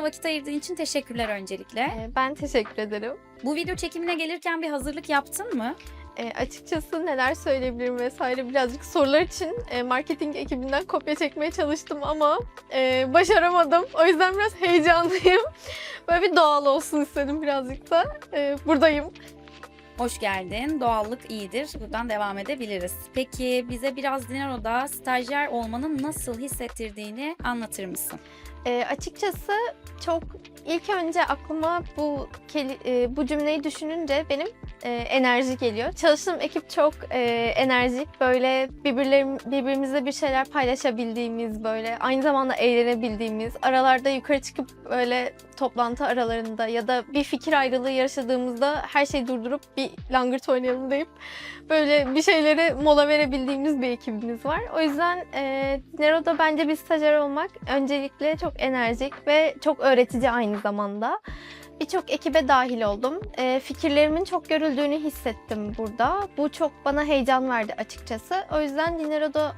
Bize vakit ayırdığın için teşekkürler öncelikle. e, ben teşekkür ederim. Bu video çekimine gelirken bir hazırlık yaptın mı? E, açıkçası neler söyleyebilirim vesaire birazcık sorular için e, marketing ekibinden kopya çekmeye çalıştım ama e, başaramadım. O yüzden biraz heyecanlıyım. Böyle bir doğal olsun istedim birazcık da. E, buradayım. Hoş geldin. Doğallık iyidir. Buradan devam edebiliriz. Peki bize biraz Dinero'da stajyer olmanın nasıl hissettirdiğini anlatır mısın? E, açıkçası çok ilk önce aklıma bu e, bu cümleyi düşününce benim e, enerji geliyor. Çalıştığım ekip çok e, enerjik, böyle birbirimizle bir şeyler paylaşabildiğimiz, böyle aynı zamanda eğlenebildiğimiz, aralarda yukarı çıkıp böyle toplantı aralarında ya da bir fikir ayrılığı yaşadığımızda her şeyi durdurup bir langırt oynayalım deyip böyle bir şeylere mola verebildiğimiz bir ekibimiz var. O yüzden e, Nero'da bence bir stajyer olmak öncelikle çok enerjik ve çok öğretici aynı zamanda. Birçok ekibe dahil oldum. E, fikirlerimin çok görüldüğünü hissettim burada. Bu çok bana heyecan verdi açıkçası. O yüzden Dinero'da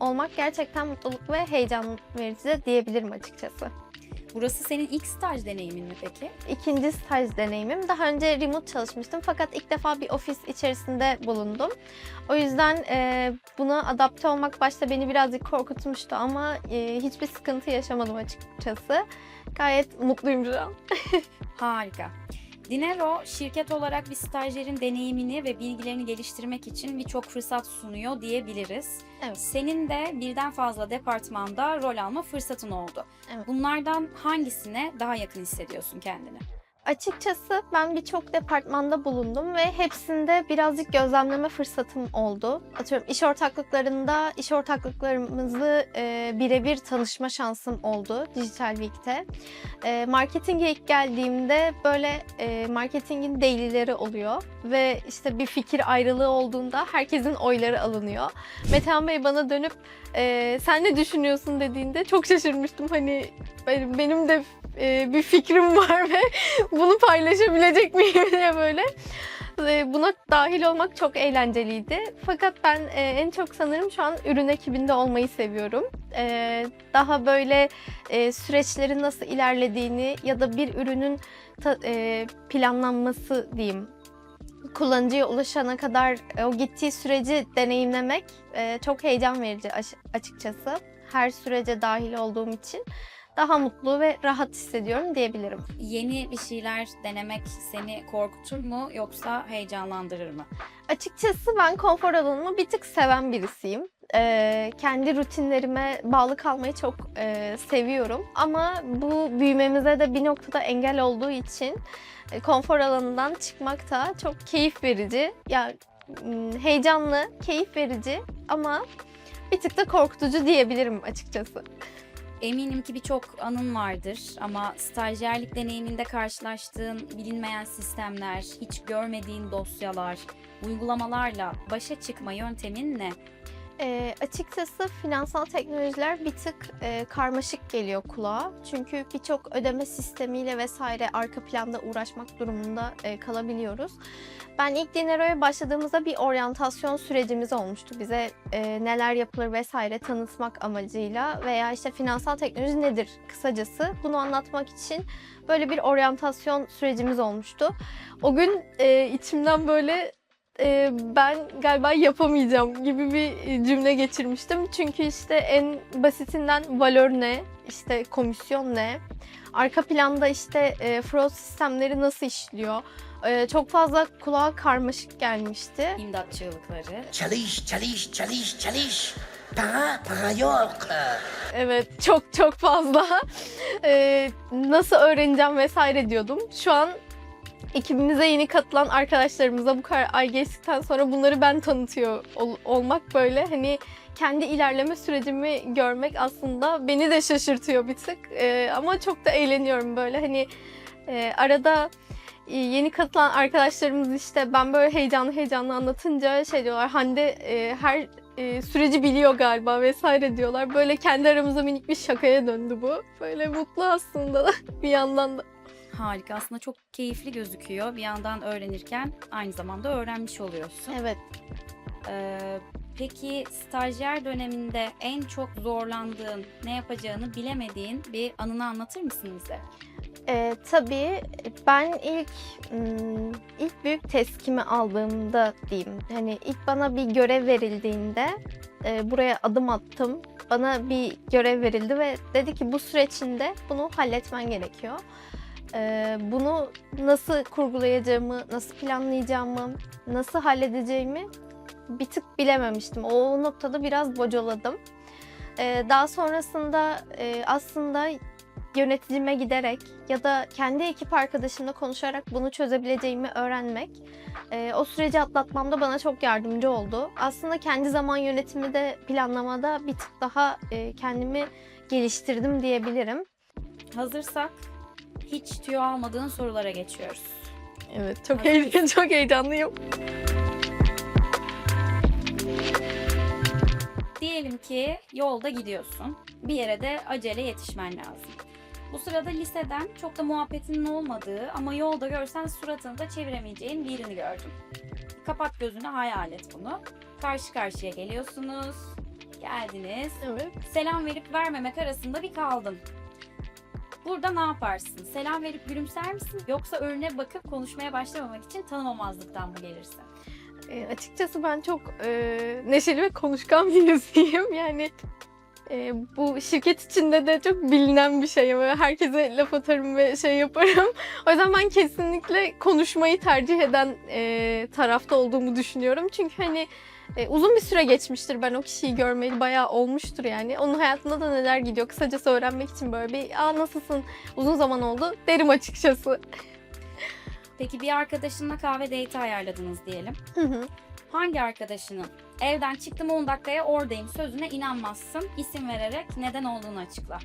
olmak gerçekten mutluluk ve heyecan verici diyebilirim açıkçası. Burası senin ilk staj deneyimin mi peki? İkinci staj deneyimim. Daha önce remote çalışmıştım fakat ilk defa bir ofis içerisinde bulundum. O yüzden e, buna adapte olmak başta beni birazcık korkutmuştu ama e, hiçbir sıkıntı yaşamadım açıkçası. Gayet mutluyum şu an. Harika. Dinero şirket olarak bir stajyerin deneyimini ve bilgilerini geliştirmek için birçok fırsat sunuyor diyebiliriz. Evet. Senin de birden fazla departmanda rol alma fırsatın oldu. Evet. Bunlardan hangisine daha yakın hissediyorsun kendini? Açıkçası ben birçok departmanda bulundum ve hepsinde birazcık gözlemleme fırsatım oldu. Atıyorum iş ortaklıklarında iş ortaklıklarımızı e, birebir tanışma şansım oldu Digital Week'te. E, marketinge ilk geldiğimde böyle e, marketingin daily'leri oluyor ve işte bir fikir ayrılığı olduğunda herkesin oyları alınıyor. Metehan Bey bana dönüp e, sen ne düşünüyorsun dediğinde çok şaşırmıştım. Hani benim, de e, bir fikrim var ve bunu paylaşabilecek miyim diye böyle. E, Buna dahil olmak çok eğlenceliydi. Fakat ben e, en çok sanırım şu an ürün ekibinde olmayı seviyorum. E, Daha böyle süreçlerin nasıl ilerlediğini ya da bir ürünün planlanması diyeyim kullanıcıya ulaşana kadar o gittiği süreci deneyimlemek çok heyecan verici açıkçası. Her sürece dahil olduğum için daha mutlu ve rahat hissediyorum diyebilirim. Yeni bir şeyler denemek seni korkutur mu yoksa heyecanlandırır mı? Açıkçası ben konfor alanımı bir tık seven birisiyim. Ee, kendi rutinlerime bağlı kalmayı çok e, seviyorum. Ama bu büyümemize de bir noktada engel olduğu için e, konfor alanından çıkmak da çok keyif verici. Ya m, heyecanlı, keyif verici ama bir tık da korkutucu diyebilirim açıkçası. Eminim ki birçok anın vardır ama stajyerlik deneyiminde karşılaştığın bilinmeyen sistemler, hiç görmediğin dosyalar, uygulamalarla başa çıkma yöntemin ne? E, açıkçası finansal teknolojiler bir tık e, karmaşık geliyor kulağa. Çünkü birçok ödeme sistemiyle vesaire arka planda uğraşmak durumunda e, kalabiliyoruz. Ben ilk Dinero'ya başladığımızda bir oryantasyon sürecimiz olmuştu. Bize e, neler yapılır vesaire tanıtmak amacıyla veya işte finansal teknoloji nedir kısacası bunu anlatmak için böyle bir oryantasyon sürecimiz olmuştu. O gün e, içimden böyle e, ben galiba yapamayacağım gibi bir cümle geçirmiştim. Çünkü işte en basitinden valör ne, işte komisyon ne, arka planda işte e, fraud sistemleri nasıl işliyor, e, çok fazla kulağa karmaşık gelmişti. İmdat çığlıkları. Çalış, çalış, çalış, çalış. Para, para yok. Evet çok çok fazla. E, nasıl öğreneceğim vesaire diyordum. Şu an ekibimize yeni katılan arkadaşlarımıza bu kadar ay geçtikten sonra bunları ben tanıtıyor ol- olmak böyle hani kendi ilerleme sürecimi görmek aslında beni de şaşırtıyor bir tık. E, ama çok da eğleniyorum böyle hani e, arada e, yeni katılan arkadaşlarımız işte ben böyle heyecanlı heyecanlı anlatınca şey diyorlar Hande e, her e, süreci biliyor galiba vesaire diyorlar. Böyle kendi aramızda minik bir şakaya döndü bu. Böyle mutlu aslında bir yandan da. Harika. Aslında çok keyifli gözüküyor. Bir yandan öğrenirken aynı zamanda öğrenmiş oluyorsun. Evet. Ee, Peki stajyer döneminde en çok zorlandığın, ne yapacağını bilemediğin bir anını anlatır mısın bize? Ee, tabii ben ilk ım, ilk büyük teskimi aldığımda diyeyim. Hani ilk bana bir görev verildiğinde e, buraya adım attım. Bana bir görev verildi ve dedi ki bu süreçinde bunu halletmen gerekiyor. Ee, bunu nasıl kurgulayacağımı, nasıl planlayacağımı, nasıl halledeceğimi bir tık bilememiştim. O noktada biraz bocaladım. Ee, daha sonrasında e, aslında yöneticime giderek ya da kendi ekip arkadaşımla konuşarak bunu çözebileceğimi öğrenmek e, o süreci atlatmamda bana çok yardımcı oldu. Aslında kendi zaman yönetimi de planlamada bir tık daha e, kendimi geliştirdim diyebilirim. Hazırsak hiç tüyo almadığın sorulara geçiyoruz. Evet, çok mısın? çok heyecanlıyım. Diyelim ki yolda gidiyorsun. Bir yere de acele yetişmen lazım. Bu sırada liseden çok da muhabbetinin olmadığı ama yolda görsen suratını da çeviremeyeceğin birini gördüm. Kapat gözünü hayal et bunu. Karşı karşıya geliyorsunuz. Geldiniz. Evet. Selam verip vermemek arasında bir kaldın. Burada ne yaparsın? Selam verip gülümser misin? Yoksa önüne bakıp konuşmaya başlamamak için tanımamazlıktan mı gelirsin? E, açıkçası ben çok e, neşeli ve konuşkan birisiyim. Yani e, bu şirket içinde de çok bilinen bir şey. Böyle herkese laf atarım ve şey yaparım. O yüzden ben kesinlikle konuşmayı tercih eden e, tarafta olduğumu düşünüyorum. Çünkü hani e, uzun bir süre geçmiştir ben o kişiyi görmeyeli bayağı olmuştur yani. Onun hayatında da neler gidiyor kısacası öğrenmek için böyle bir aa nasılsın uzun zaman oldu derim açıkçası. Peki bir arkadaşınla kahve date ayarladınız diyelim. Hı hı. Hangi arkadaşının evden çıktım 10 dakikaya oradayım sözüne inanmazsın. İsim vererek neden olduğunu açıkla.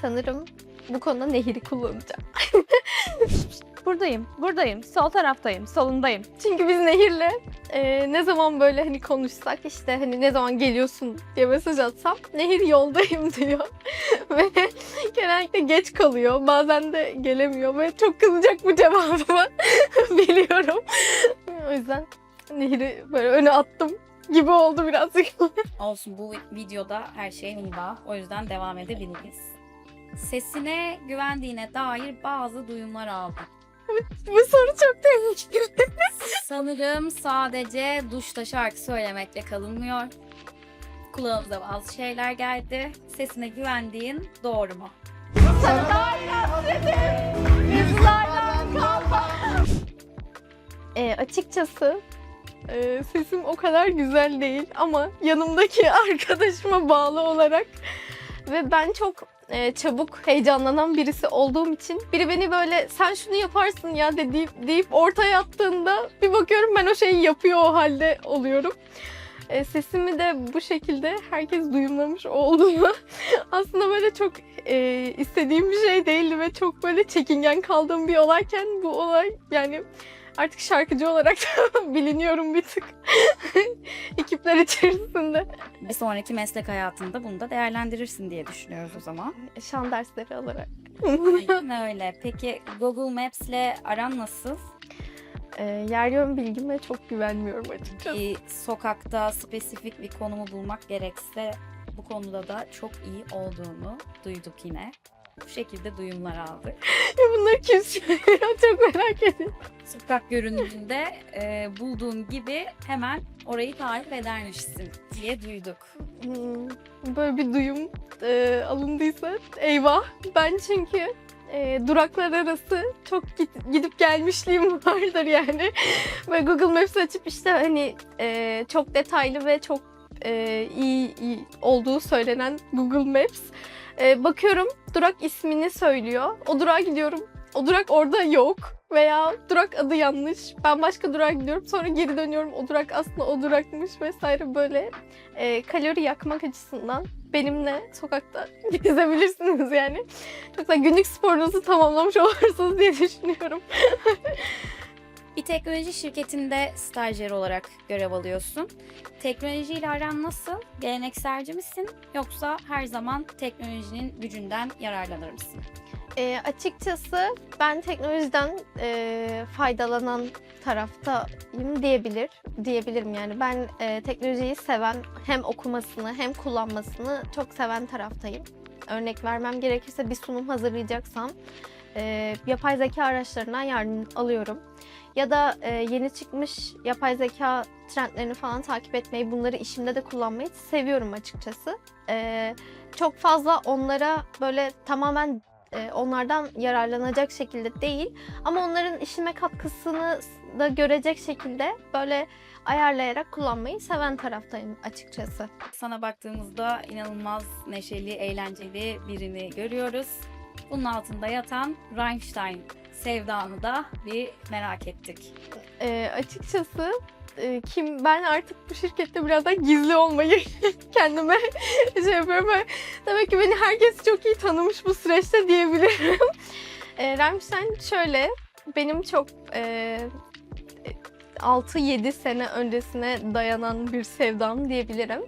Sanırım bu konuda Nehir'i kullanacağım. Buradayım, buradayım, sol taraftayım, solundayım. Çünkü biz Nehir'le e, ne zaman böyle hani konuşsak işte hani ne zaman geliyorsun diye mesaj atsam Nehir yoldayım diyor. ve genellikle geç kalıyor. Bazen de gelemiyor ve çok kızacak bu cevabımı biliyorum. o yüzden Nehir'i böyle öne attım gibi oldu birazcık. Olsun bu videoda her şey niva. O yüzden devam edebiliriz. Sesine güvendiğine dair bazı duyumlar aldım. Bu soru çok tehlikeli. Sanırım sadece duşta şarkı söylemekle kalınmıyor. Kulağımıza bazı şeyler geldi. Sesine güvendiğin doğru mu? E, açıkçası e, sesim o kadar güzel değil ama yanımdaki arkadaşıma bağlı olarak ve ben çok e, çabuk heyecanlanan birisi olduğum için biri beni böyle sen şunu yaparsın ya de deyip, ortaya attığında bir bakıyorum ben o şeyi yapıyor o halde oluyorum. E, sesimi de bu şekilde herkes duyumlamış olduğunu aslında böyle çok e, istediğim bir şey değildi ve çok böyle çekingen kaldığım bir olayken bu olay yani artık şarkıcı olarak biliniyorum bir tık ekipler içerisinde. Bir sonraki meslek hayatında bunu da değerlendirirsin diye düşünüyoruz o zaman. Şan dersleri alarak. Aynen öyle. Peki Google Maps'le aran nasıl? E, yer yön bilgime çok güvenmiyorum açıkçası. Bir sokakta spesifik bir konumu bulmak gerekse bu konuda da çok iyi olduğunu duyduk yine. Bu şekilde duyumlar aldık. Bunları kim söylüyor çok merak ediyorum. Sokak görünümünde e, bulduğun gibi hemen orayı tarif edermişsin diye duyduk. Hmm, böyle bir duyum e, alındıysa eyvah. Ben çünkü e, duraklar arası çok git- gidip gelmişliğim vardır yani. Ve Google Maps açıp işte hani e, çok detaylı ve çok e, iyi, iyi olduğu söylenen Google Maps. E, bakıyorum durak ismini söylüyor. O durağa gidiyorum. O durak orada yok. Veya durak adı yanlış. Ben başka durağa gidiyorum. Sonra geri dönüyorum. O durak aslında o durakmış vesaire böyle e, kalori yakmak açısından benimle sokakta gezebilirsiniz yani. Çok da günlük sporunuzu tamamlamış olursunuz diye düşünüyorum. Bir teknoloji şirketinde stajyer olarak görev alıyorsun. Teknolojiyle aran nasıl? Gelenekselci misin? Yoksa her zaman teknolojinin gücünden yararlanır mısın? E, açıkçası ben teknolojiden e, faydalanan taraftayım diyebilir diyebilirim yani ben e, teknolojiyi seven hem okumasını hem kullanmasını çok seven taraftayım. Örnek vermem gerekirse bir sunum hazırlayacaksam e, yapay zeka araçlarından yardım alıyorum. Ya da e, yeni çıkmış yapay zeka trendlerini falan takip etmeyi, bunları işimde de kullanmayı seviyorum açıkçası. E, çok fazla onlara böyle tamamen e, onlardan yararlanacak şekilde değil ama onların işime katkısını da görecek şekilde böyle ayarlayarak kullanmayı seven taraftayım açıkçası. Sana baktığımızda inanılmaz neşeli, eğlenceli birini görüyoruz. Bunun altında yatan Rammstein sevdanı da bir merak ettik. E, açıkçası e, kim ben artık bu şirkette birazdan gizli olmayı kendime şey yapıyorum. Ben- Demek ki beni herkes çok iyi tanımış bu süreçte diyebilirim. e, Rammstein şöyle benim çok e, 6-7 sene öncesine dayanan bir sevdam diyebilirim.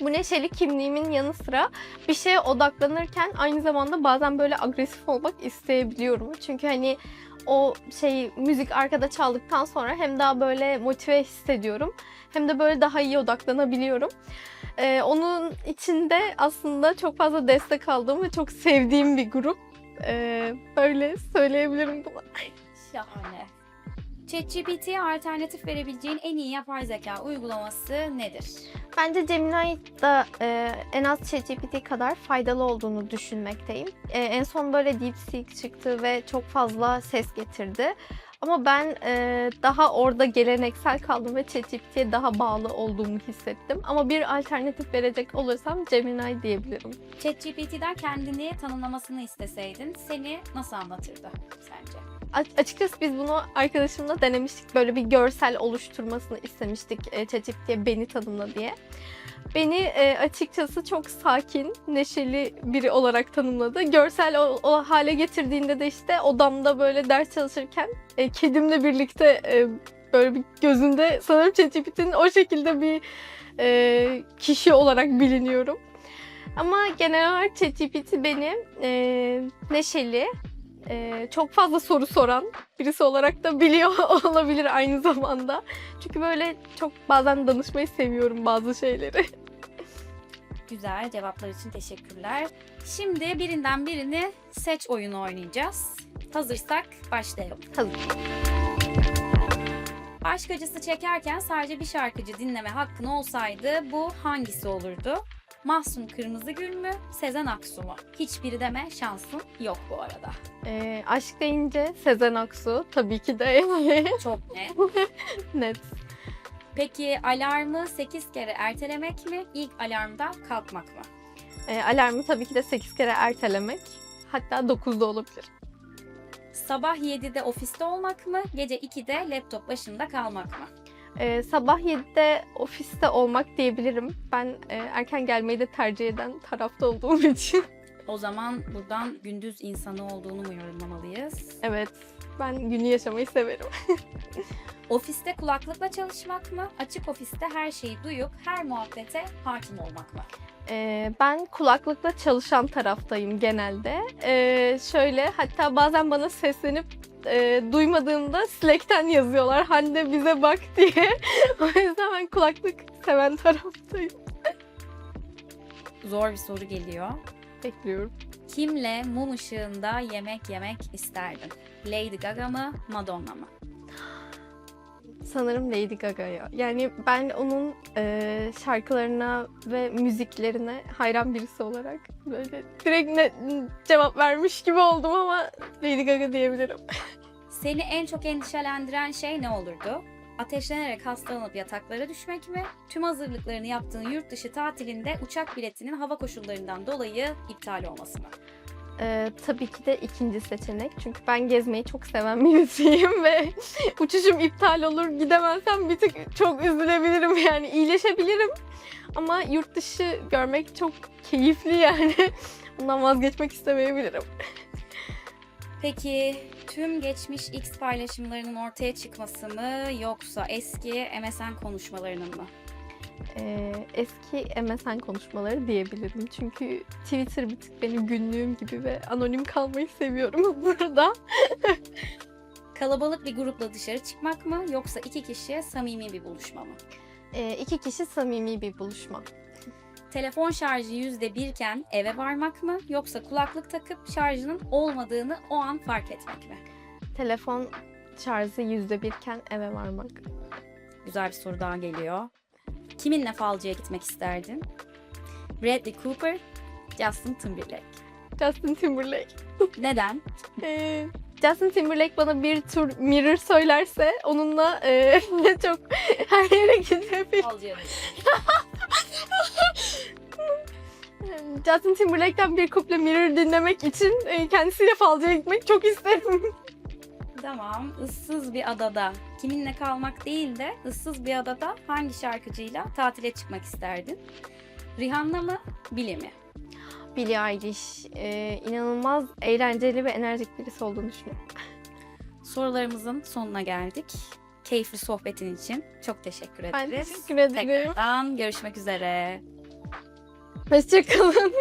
Bu neşeli kimliğimin yanı sıra bir şeye odaklanırken aynı zamanda bazen böyle agresif olmak isteyebiliyorum. Çünkü hani o şey müzik arkada çaldıktan sonra hem daha böyle motive hissediyorum hem de böyle daha iyi odaklanabiliyorum. Ee, onun içinde aslında çok fazla destek aldığım ve çok sevdiğim bir grup. Ee, böyle söyleyebilirim bunu. Şahane. ChatGPT'ye alternatif verebileceğin en iyi yapay zeka uygulaması nedir? Bence Gemini da e, en az ChatGPT kadar faydalı olduğunu düşünmekteyim. E, en son böyle DeepSeek çıktı ve çok fazla ses getirdi. Ama ben e, daha orada geleneksel kaldım ve ChatGPT'ye daha bağlı olduğumu hissettim. Ama bir alternatif verecek olursam Gemini diyebilirim. ChatGPT'den kendini tanımlamasını isteseydin seni nasıl anlatırdı sence? A- açıkçası biz bunu arkadaşımla denemiştik. Böyle bir görsel oluşturmasını istemiştik e, ChatGPT'ye beni tanımla diye. Beni e, açıkçası çok sakin, neşeli biri olarak tanımladı. Görsel o, o hale getirdiğinde de işte odamda böyle ders çalışırken e, kedimle birlikte e, böyle bir gözünde sanırım ChatGPT'nin o şekilde bir e, kişi olarak biliniyorum. Ama genel olarak ChatGPT beni e, neşeli, e, çok fazla soru soran birisi olarak da biliyor olabilir aynı zamanda. Çünkü böyle çok bazen danışmayı seviyorum bazı şeyleri. Güzel cevaplar için teşekkürler. Şimdi birinden birini seç oyunu oynayacağız. Hazırsak başlayalım. Hazır. Aşk acısı çekerken sadece bir şarkıcı dinleme hakkın olsaydı bu hangisi olurdu? Mahsun Kırmızıgül mü, Sezen Aksu mu? Hiçbiri deme şansın yok bu arada. E, aşk deyince Sezen Aksu tabii ki de Çok net. net. Peki alarmı 8 kere ertelemek mi, ilk alarmda kalkmak mı? E, alarmı tabii ki de 8 kere ertelemek. Hatta 9'da olabilir. Sabah 7'de ofiste olmak mı, gece 2'de laptop başında kalmak mı? E, sabah 7'de ofiste olmak diyebilirim. Ben e, erken gelmeyi de tercih eden tarafta olduğum için. O zaman buradan gündüz insanı olduğunu mu yorumlamalıyız? evet, ben günü yaşamayı severim. Ofiste kulaklıkla çalışmak mı? Açık ofiste her şeyi duyup her muhabbete hakim olmak mı? Ee, ben kulaklıkla çalışan taraftayım genelde. Ee, şöyle hatta bazen bana seslenip e, duymadığımda Slack'ten yazıyorlar Hande bize bak diye. o yüzden ben kulaklık seven taraftayım. Zor bir soru geliyor. Bekliyorum. Kimle mum ışığında yemek yemek isterdin? Lady Gaga mı, Madonna mı? Sanırım Lady Gaga'ya. Yani ben onun e, şarkılarına ve müziklerine hayran birisi olarak böyle direkt ne, cevap vermiş gibi oldum ama Lady Gaga diyebilirim. Seni en çok endişelendiren şey ne olurdu? Ateşlenerek hastalanıp yataklara düşmek mi? Tüm hazırlıklarını yaptığın yurt dışı tatilinde uçak biletinin hava koşullarından dolayı iptal olması mı? Ee, tabii ki de ikinci seçenek. Çünkü ben gezmeyi çok seven birisiyim ve uçuşum iptal olur gidemezsem bir tık çok üzülebilirim yani iyileşebilirim. Ama yurt dışı görmek çok keyifli yani. Bundan vazgeçmek istemeyebilirim. Peki tüm geçmiş X paylaşımlarının ortaya çıkması mı yoksa eski MSN konuşmalarının mı? Ee, eski MSN konuşmaları diyebilirim. Çünkü Twitter bir tık benim günlüğüm gibi ve anonim kalmayı seviyorum burada. Kalabalık bir grupla dışarı çıkmak mı yoksa iki kişiye samimi bir buluşma mı? Ee, iki kişi samimi bir buluşma. Telefon şarjı yüzde birken eve varmak mı yoksa kulaklık takıp şarjının olmadığını o an fark etmek mi? Telefon şarjı yüzde birken eve varmak. Güzel bir soru daha geliyor. Kiminle falcıya gitmek isterdin? Bradley Cooper, Justin Timberlake. Justin Timberlake. Neden? Ee, Justin Timberlake bana bir tur mirror söylerse onunla e, çok her yere gidebilirim. Justin Timberlake'ten bir kuple mirror dinlemek için e, kendisiyle falcıya gitmek çok isterim. Tamam. ıssız bir adada kiminle kalmak değil de ıssız bir adada hangi şarkıcıyla tatile çıkmak isterdin? Rihanna mı, Billie mi? Billie Eilish e, inanılmaz eğlenceli ve enerjik birisi olduğunu düşünüyorum. Sorularımızın sonuna geldik. Keyifli sohbetin için çok teşekkür ederiz. Ben teşekkür ederim. Tekrardan görüşmek üzere. Hoşçakalın.